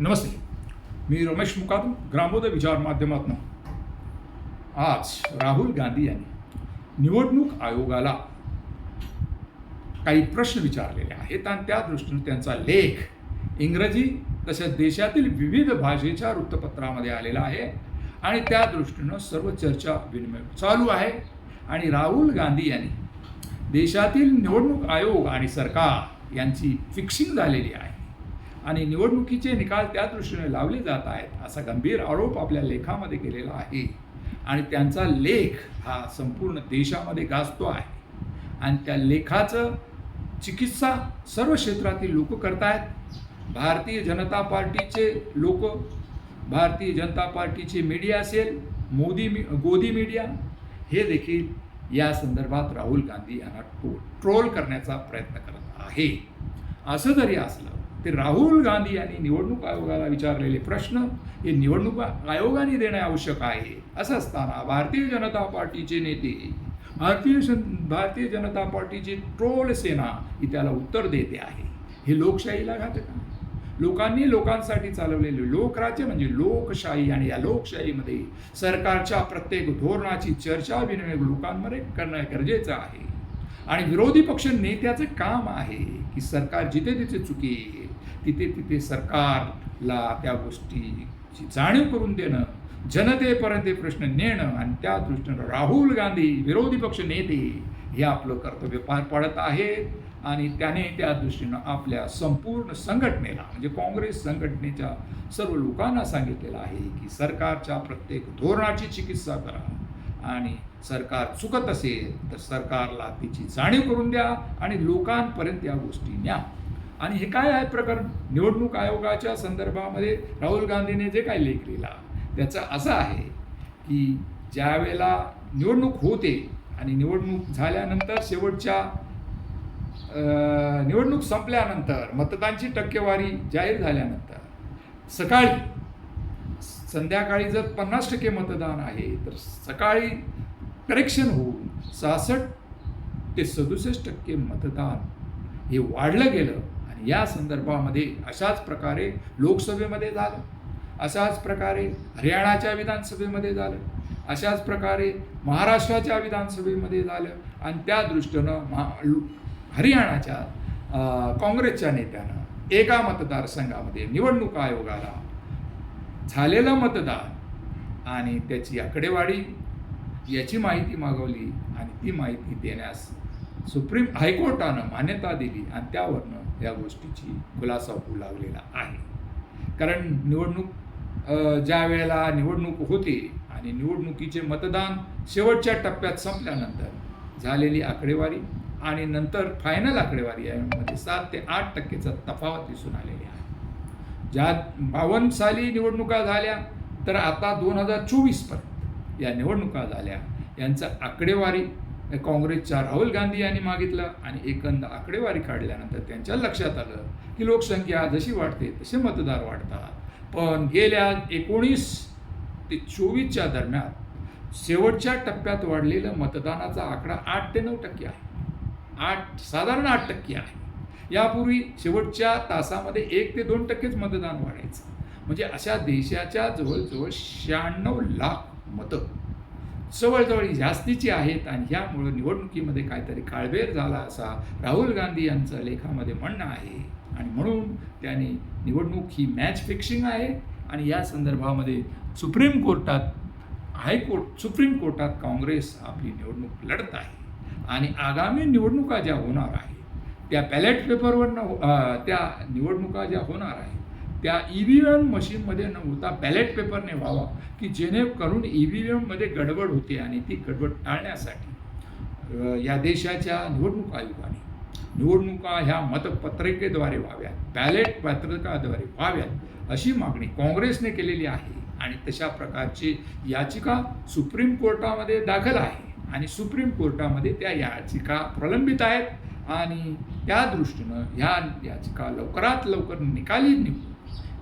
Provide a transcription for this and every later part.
नमस्ते मी रमेश मुकादम ग्रामोदय विचार माध्यमातून. आज राहुल गांधी यांनी निवडणूक आयोगाला काही प्रश्न विचारलेले आहेत आणि त्या दृष्टीने त्यांचा लेख इंग्रजी तसेच देशातील विविध भाषेच्या वृत्तपत्रामध्ये आलेला आहे आणि त्या दृष्टीनं सर्व चर्चा विनिमय चालू आहे. आणि राहुल गांधी यांनी देशातील निवडणूक आयोग आणि सरकार यांची फिक्सिंग झालेली आहे. आणि निवडणुकीचे निकाल त्या दृष्टीने लावले जात आहेत असा गंभीर आरोप आपल्या लेखामध्ये केलेला आहे. आणि त्यांचा लेख हा संपूर्ण देशामध्ये गाजतो आहे. आणि त्या लेखाचं चिकित्सा सर्व क्षेत्रातील लोक करतायत. भारतीय जनता पार्टीचे लोक भारतीय जनता पार्टीचे मीडिया असेल मोदी मी गोदी मीडिया हे देखील या संदर्भात राहुल गांधी यांना ट्रोल करण्याचा प्रयत्न करत आहे. असं जरी असलं ते राहुल गांधी यांनी निवडणूक आयोगाला विचारलेले प्रश्न हे निवडणूक आयोगाने देणे आवश्यक आहे असं असताना भारतीय जनता पार्टीचे नेते भारतीय जन- भारतीय जनता पार्टीची ट्रोल सेना ही त्याला उत्तर देते आहे. हे लोकशाहीला घातक आहे. लोकांनी लोकांसाठी चालवलेले लोकराज्य म्हणजे लोकशाही आणि या लोकशाहीमध्ये सरकारच्या प्रत्येक धोरणाची चर्चा विनिमय लोकांमध्ये करणं गरजेचं आहे. आणि विरोधी पक्ष नेत्याचं काम आहे की सरकार जिथे तिथे चुकी तिथे तिथे सरकारला त्या गोष्टीची जाणीव करून देणं जनतेपर्यंत ते प्रश्न नेणं आणि त्या दृष्टीनं राहुल गांधी विरोधी पक्ष नेते हे आपलं कर्तव्य पार पाडत आहेत आणि त्याने त्या दृष्टीनं आपल्या संपूर्ण संघटनेला म्हणजे काँग्रेस संघटनेच्या सर्व लोकांना सांगितलेलं आहे की सरकारच्या प्रत्येक धोरणाची चिकित्सा करा आणि सरकार चुकत असेल तर सरकारला तिची जाणीव करून द्या आणि लोकांपर्यंत या गोष्टी न्या. आणि हे काय आहे प्रकरण? निवडणूक आयोगाच्या संदर्भामध्ये राहुल गांधीने जे काही लेख लिहिला त्याचं असं आहे की ज्या वेळेला निवडणूक होते आणि निवडणूक झाल्यानंतर शेवटच्या निवडणूक संपल्यानंतर मतदानची टक्केवारी जाहीर झाल्यानंतर सकाळी संध्याकाळी जर पन्नास टक्के मतदान आहे तर सकाळी करेक्शन होऊन सहासष्ट ते सदुसष्ट टक्के मतदान हे वाढलं गेलं. या संदर्भामध्ये अशाच प्रकारे लोकसभेमध्ये झालं. अशाच प्रकारे हरियाणाच्या विधानसभेमध्ये झालं. अशाच प्रकारे महाराष्ट्राच्या विधानसभेमध्ये झालं. आणि त्या दृष्टीनं महा हरियाणाच्या काँग्रेसच्या नेत्यानं एका मतदारसंघामध्ये निवडणूक आयोगाला झालेलं मतदान आणि त्याची आकडेवारी याची माहिती मागवली आणि ती माहिती देण्यास सुप्रीम हायकोर्टानं मान्यता दिली आणि त्यावरनं या गोष्टीची खुलासा होऊ लागलेला आहे. कारण निवडणूक ज्या वेळेला निवडणूक होते आणि निवडणुकीचे मतदान शेवटच्या टप्प्यात संपल्यानंतर झालेली आकडेवारी आणि नंतर फायनल आकडेवारी यामध्ये सात ते आठ टक्केचा तफावत दिसून आलेली आहे. ज्या बावन्न साली निवडणुका झाल्या तर आता दोन हजार चोवीसपर्यंत या निवडणुका झाल्या. यांचं आकडेवारी काँग्रेसच्या राहुल गांधी यांनी मागितलं आणि एकंद आकडेवारी काढल्यानंतर त्यांच्या लक्षात आलं की लोकसंख्या जशी वाढते तसे मतदार वाढतात. पण गेल्या एकोणीस ते चोवीसच्या दरम्यान शेवटच्या टप्प्यात वाढलेलं मतदानाचा आकडा आठ ते नऊ टक्के आहे. आठ साधारण आठ टक्के आहे. यापूर्वी शेवटच्या तासामध्ये एक ते दोन टक्केच मतदान वाढायचं. म्हणजे अशा देशाच्या जवळजवळ शहाण्णव लाख मतं जवळजवळ जास्तीची आहेत आणि ह्यामुळं निवडणुकीमध्ये काहीतरी काळबेर झाला असा राहुल गांधी यांचं लेखामध्ये म्हणणं आहे. आणि म्हणून त्यांनी निवडणूक ही मॅच फिक्सिंग आहे आणि या संदर्भामध्ये सुप्रीम कोर्टात हायकोर्ट सुप्रीम कोर्टात काँग्रेस आपली निवडणूक लढत आहे. आणि आगामी निवडणुका ज्या होणार आहेत त्या बॅलेट पेपरवरनं त्या निवडणुका ज्या होणार आहेत त्या ई व्ही एम मशीनमध्ये न होता बॅलेट पेपरने व्हावा की जेणेकरून ई व्ही एममध्ये गडबड होते आणि ती गडबड टाळण्यासाठी या देशाच्या निवडणूक आयोगाने निवडणुका ह्या मतपत्रिकेद्वारे व्हाव्यात बॅलेट पत्रकाद्वारे व्हाव्यात अशी मागणी काँग्रेसने केलेली आहे आणि तशा प्रकारची याचिका सुप्रीम कोर्टामध्ये दाखल आहे आणि सुप्रीम कोर्टामध्ये त्या याचिका प्रलंबित आहेत आणि त्या दृष्टीनं ह्या याचिका लवकरात लवकर निकाली निघून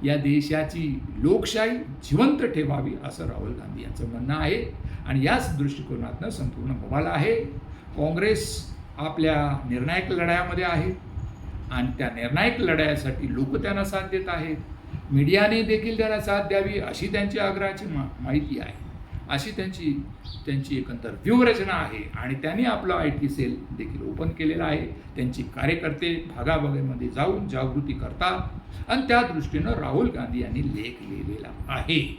या देशाची लोकशाही जिवंत ठेवावी असं राहुल गांधी यांचं म्हणणं आहे. आणि याच दृष्टिकोनातनं संपूर्ण हवाला आहे. काँग्रेस आपल्या निर्णायक लढ्यामध्ये आहे. आणि त्या निर्णायक लढ्यासाठी लोक त्यांना साथ देत आहेत. मीडियाने देखील त्यांना साथ द्यावी अशी त्यांची आग्रहाची मा माहिती आहे. अशी त्यांची त्यांची एकंदर व्यूहरचना आहे. आणि त्यांनी आपलं आय टी सेल देखील ओपन केलेलं आहे. त्यांची कार्यकर्ते भागाभागामध्ये जाऊन जागृती करतात. आणि त्या दृष्टीनं राहुल गांधी यांनी लेख लिहिलेला आहे.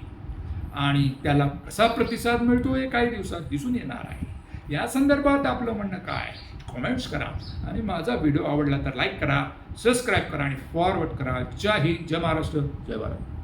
आणि त्याला कसा प्रतिसाद मिळतो हे काही दिवसात दिसून येणार आहे. या संदर्भात आपलं म्हणणं काय? कॉमेंट्स करा. आणि माझा व्हिडिओ आवडला तर लाईक करा सबस्क्राईब करा आणि फॉरवर्ड करा. जय हिंद जय महाराष्ट्र जय भारत.